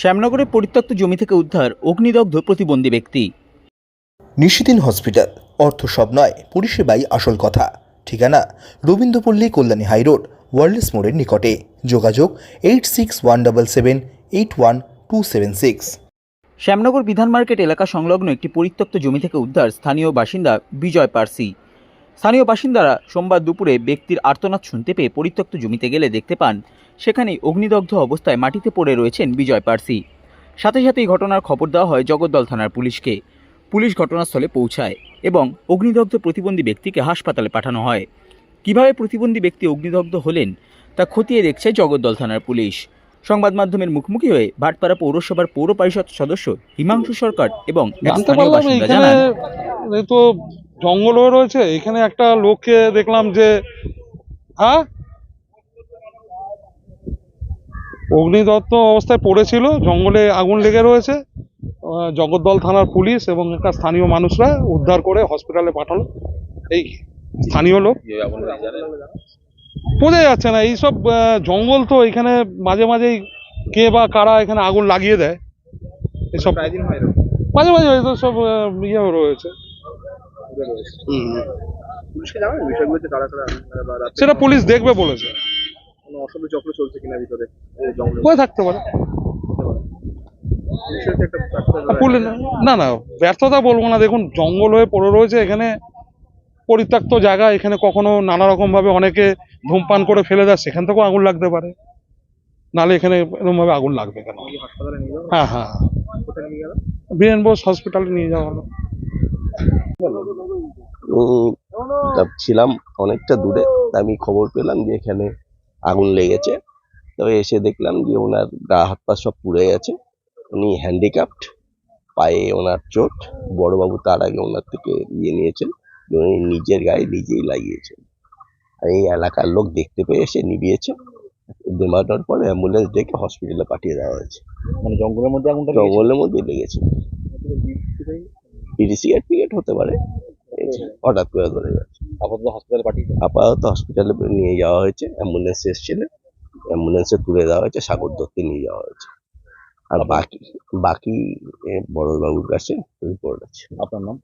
শ্যামনগরে পরিত্যক্ত জমি থেকে উদ্ধার অগ্নিদগ্ধ প্রতিবন্ধী ব্যক্তি। নিশিদিন হসপিটাল। অর্থ সব নয় পরিষেবাই আসল কথা। ঠিকানা রবীন্দ্রপল্লী কল্যাণী হাইরোড ওয়ার্ল্ডস মোড়ের নিকটে। যোগাযোগ eight six one double seven eight one two seven six. Shyamnagar Bidhan market এলাকা সংলগ্ন একটি পরিত্যক্ত জমি থেকে উদ্ধার স্থানীয় বাসিন্দা বিজয় পার্সি। স্থানীয় বাসিন্দারা সোমবার দুপুরে ব্যক্তির আর্তনাদ শুনতে পেয়ে পরিত্যক্ত জমিতে গেলে দেখতে পান সেখানেই অগ্নিদগ্ধ অবস্থায় মাটিতে পড়ে রয়েছেন বিজয় পার্সি। সাথে সাথেই ঘটনার খবর দেওয়া হয় জগদ্দল থানার পুলিশকে। পুলিশ ঘটনাস্থলে পৌঁছায় এবং অগ্নিদগ্ধ প্রতিবন্ধী ব্যক্তিকে হাসপাতালে পাঠানো হয়। কীভাবে প্রতিবন্ধী ব্যক্তি অগ্নিদগ্ধ হলেন তা খতিয়ে দেখছে জগদ্দল থানার পুলিশ। সংবাদ মাধ্যমের মুখোমুখি হয়ে ভাটপাড়া পৌরসভার পৌর পরিষদ সদস্য হিমাংশু সরকার এবং স্থানীয় বাসিন্দা জানান তো জঙ্গলও রয়েছে। এখানে একটা লোককে দেখলাম যে হ্যাঁ? অগ্নিদত্ত অবস্থায় পড়েছিল। জঙ্গলে আগুন লেগে রয়েছে। জগদ্দল থানার পুলিশ এবং একটা স্থানীয় মানুষরা উদ্ধার করে হসপিটালে পাঠালো। এই স্থানীয় লোক। বোঝা যাচ্ছে না এইসব জঙ্গল তো এখানে মাঝে মাঝেই কে বা কারা এখানে আগুন লাগিয়ে দেয়। এসব মাঝে মাঝে হয়তো সব ইয়ে রয়েছে। পুলিশকে জানান বিষয়গুলোতে কারা কারা আহ, বা রাত্রে সেটা পুলিশ দেখবে বলেছে। কোনো চক্র চলছে কিনা ভিতরে? জঙ্গলে? থাকতে পারে। পুলিশ না না ব্যর্থতা বলব না। দেখুন জঙ্গল হয়ে পড়ে রয়েছে। এখানে পরিত্যক্ত জায়গা। এখানে কখনো নানা রকম ভাবে অনেকে ধূমপান করে ফেলে দেয়। সেখান থেকেও আগুন লাগতে পারে। নালে এখানে এরকম ভাবে আগুন লাগবে কেন? হ্যাঁ হ্যাঁ। বীরেন বোস হসপিটালে নিয়ে যাওয়া হলো। ছিলাম অনেকটা দূরে আমি খবর পেলাম যে এখানে আগুন লেগেছে। তবে এসে দেখলাম যে ওনার গা হাত পা সব পুড়ে গেছে। উনি হ্যান্ডিক্যাপ্ট পায়ে ওনার চোট বড়বাবু তার আগে ওনার থেকে ইয়ে নিয়েছেন উনি নিজের গায়ে নিজেই লাগিয়েছেন। আর এই এলাকার লোক দেখতে পেয়ে এসে নিভিয়েছে। দেমানোর পরে অ্যাম্বুলেন্স ডেকে হসপিটালে পাঠিয়ে দেওয়া হয়েছে। মানে জঙ্গলের মধ্যে জঙ্গলের মধ্যে লেগেছে। পিডিসি সার্টিফিকেট হতে পারে হঠাৎ করে ধরে যাচ্ছে আপাতত হসপিটালে পাঠিয়ে আপাতত হসপিটালে নিয়ে যাওয়া হয়েছে অ্যাম্বুলেন্স এসেছিল অ্যাম্বুলেন্সে তুলে দেওয়া হয়েছে সাগর দত্তে নিয়ে যাওয়া হয়েছে আর বাকি বাকি এ, বড়বাবুর কাছে রিপোর্ট আছে আপনার নাম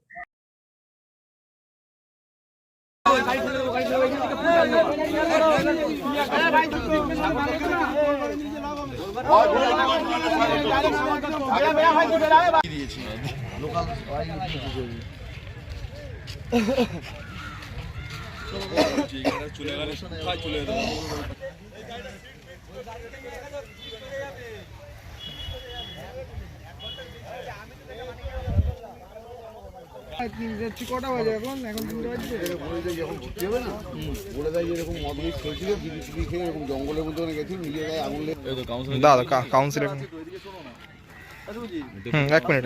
লোকাল চলে গেলে চলে কটা বাজে এখন এখন তিনটে দেয় এরকম অদৃশ হয়েছিল জঙ্গলের মধ্যে গেছিল নিজে গায়ে আগুন লেগে দাদা কাউন্সিল এক minute.